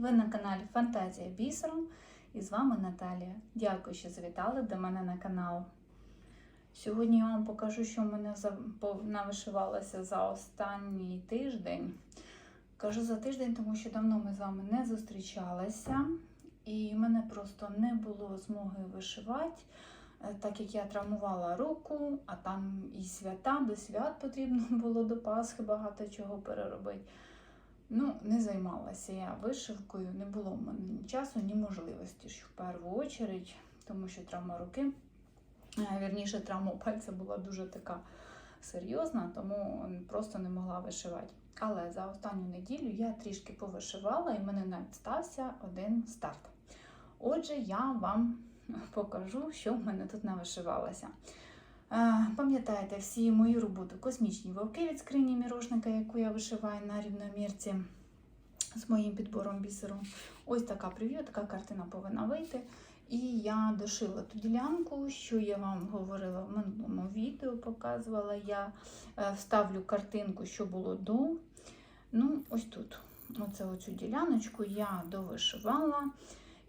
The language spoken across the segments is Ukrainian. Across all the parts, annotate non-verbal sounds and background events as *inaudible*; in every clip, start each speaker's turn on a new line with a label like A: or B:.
A: Ви на каналі Фантазія Бісером і з вами Наталія. Дякую, що завітали до мене на канал. Сьогодні я вам покажу, що в мене навишивалося за останній тиждень. Кажу за тиждень, тому що давно ми з вами не зустрічалися, і в мене просто не було змоги вишивати, е, так як я травмувала руку, а там і свята, до свят потрібно *laughs* було до Пасхи багато чого переробити. Ну, не займалася я вишивкою, не було в мене ні часу, ні можливості ж в першу чергу, тому що травма руки, вірніше, травма пальця була дуже така серйозна, тому просто не могла вишивати. Але за останню неділю я трішки повишивала і в мене навіть стався один старт. Отже, я вам покажу, що в мене тут навишивалося. Е, Пам'ятаєте всі мою роботу космічні вовки від скрині мірошника, яку я вишиваю на рівномірці з моїм підбором бісеру. Ось така прев'ю, така картина повинна вийти. І я дошила ту ділянку, що я вам говорила в минулому відео, показувала. Я е, вставлю картинку, що було до. Ну, ось тут. Оце оцю діляночку я довишивала.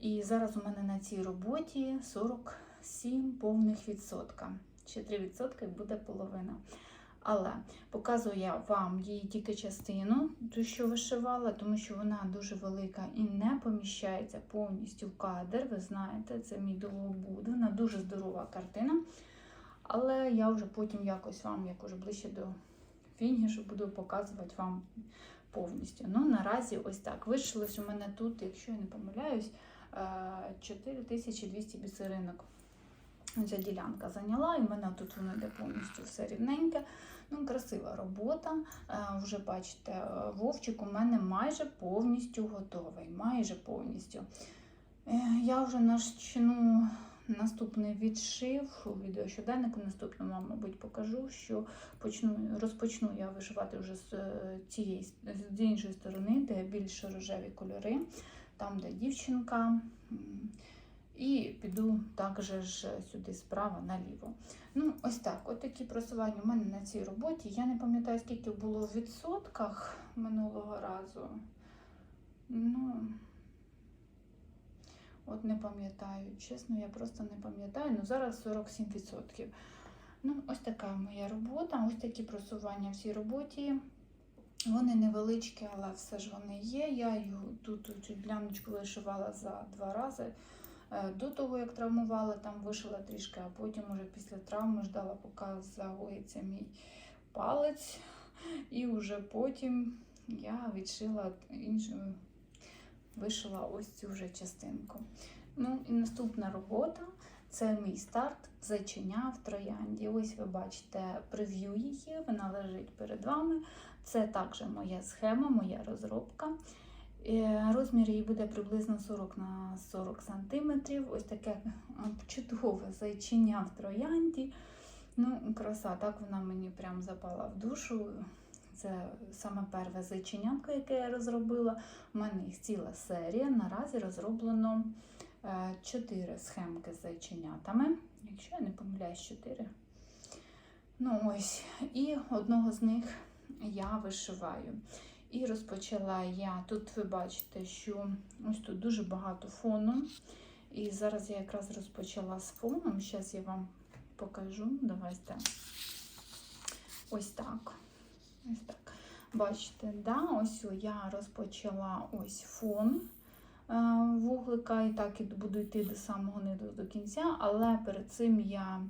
A: І зараз у мене на цій роботі 47 повних відсотка. Ще 3 відсотки буде половина. Але показую я вам її тільки частину, ту, що вишивала, тому що вона дуже велика і не поміщається повністю в кадр. Ви знаєте, це мій довгобуд, вона дуже здорова картина. Але я вже потім якось вам, як уже ближче до фінішу, буду показувати вам повністю. Ну, наразі ось так. Вишилось у мене тут, якщо я не помиляюсь, е, 4200 бісеринок. Ця ділянка зайняла, і в мене тут воно йде повністю все рівненьке. Ну, красива робота. Е, Вже бачите, е, вовчик у мене майже повністю готовий. Майже повністю. Е, Я вже почну наступний відшив у відео щоденнику. Наступному мабуть, покажу, що почну, розпочну я вишивати вже з цієї з іншої сторони, де більш рожеві кольори, там, де дівчинка. І піду також ж сюди справа наліво. Ну, ось так. От такі просування у мене на цій роботі. Я не пам'ятаю, скільки було в відсотках минулого разу. Ну, от не пам'ятаю. Чесно, я просто не пам'ятаю. Ну, зараз 47%. Ну, ось така моя робота, ось такі просування в цій роботі. Вони невеличкі, але все ж вони є. Я його тут цю діляночку вишивала за два рази. Е, До того, як травмувала, там вишила трішки, а потім уже після травми ждала, поки загоїться мій палець. І вже потім я відшила іншу, вишила ось цю вже частинку. Ну і наступна робота це мій старт зайчиня в троянді. Ось ви бачите прев'ю її, вона лежить перед вами. Це також моя схема, моя розробка. Е, Розмір її буде приблизно 40 на 40 см. Ось таке е, чудове зайчиня в троянді. Ну, краса, так вона мені прям запала в душу. Це саме перше зайченятко, яке я розробила. У мене їх ціла серія. Наразі розроблено 4 схемки з зайченятами. Якщо я не помиляюсь, 4. Ну ось, і одного з них я вишиваю. І розпочала я. Тут ви бачите, що ось тут дуже багато фону. І зараз я якраз розпочала з фоном. Зараз я вам покажу. Давайте ось так. Ось так. Бачите, да, ось я розпочала ось фон е, вуглика, і так і буду йти до самого низу до кінця, але перед цим я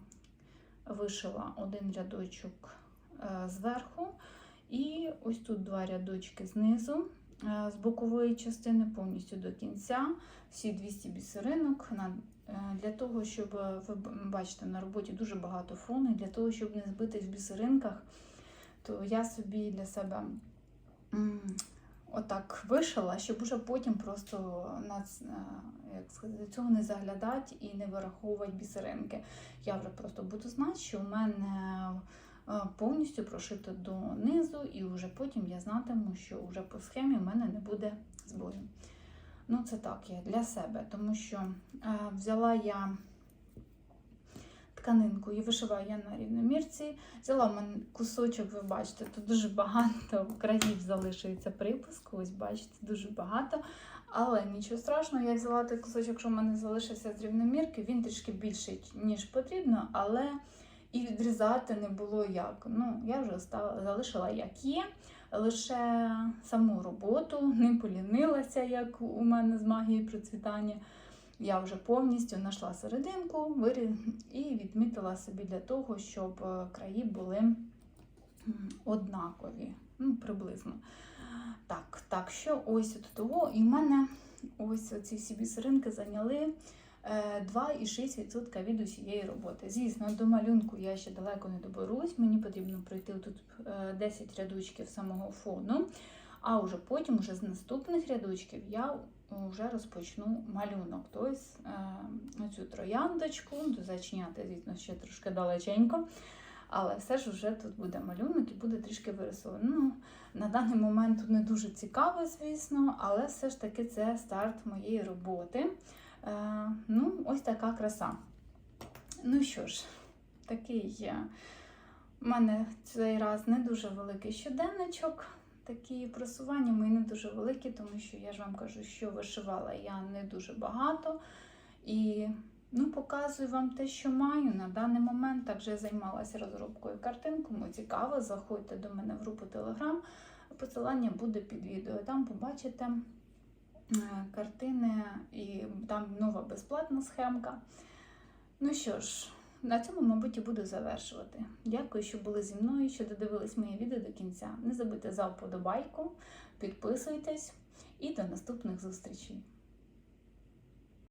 A: вишила один рядочок е, зверху. І ось тут два рядочки знизу, е, з бокової частини повністю до кінця, всі 200 бісеринок. е, Для того, щоб е, ви бачите, на роботі дуже багато фону, і для того, щоб не збитись в бісеринках, то я собі для себе отак вишила, щоб уже потім просто на, е, як сказати, цього не заглядати і не вираховувати бісеринки. Я вже просто буду знати, що в мене повністю прошито донизу, і вже потім я знатиму, що вже по схемі в мене не буде збою. Ну, це так я для себе, тому що е, взяла я тканинку і вишиваю я на рівномірці. Взяла в мене кусочок, ви бачите, тут дуже багато країв залишується припуску. Ось бачите, дуже багато. Але нічого страшного, я взяла той кусочок, що в мене залишився з рівномірки, він трішки більший, ніж потрібно, але і відрізати не було як. Ну, я вже залишила як є, лише саму роботу, не полінилася, як у мене з магією процвітання. Я вже повністю знайшла серединку і відмітила собі для того, щоб е, краї були однакові, ну, приблизно. Так, так, що ось от того, і в мене ось ці всі бісеринки зайняли 2,6% від усієї роботи. Звісно, до малюнку я ще далеко не доберусь, мені потрібно пройти тут е, 10 рядочків самого фону, а вже потім, вже з наступних рядочків, я вже розпочну малюнок. Тобто е, оцю трояндочку, до зачиняти, звісно, ще трошки далеченько. Але все ж вже тут буде малюнок і буде трішки вирисовано. Ну, на даний момент тут не дуже цікаво, звісно, але все ж таки це старт моєї роботи. Е, ну, ось така краса. Ну що ж, такий. У мене цей раз не дуже великий щоденничок. Такі просування мої не дуже великі, тому що я ж вам кажу, що вишивала я не дуже багато. І ну, показую вам те, що маю на даний момент. Також я займалася розробкою картин. Кому цікаво, заходьте до мене в групу Telegram. Посилання буде під відео. Там побачите картини і там нова безплатна схемка. Ну що ж, на цьому, мабуть, і буду завершувати. Дякую, що були зі мною, що додивились моє відео до кінця. Не забудьте за вподобайку, підписуйтесь і до наступних зустрічей.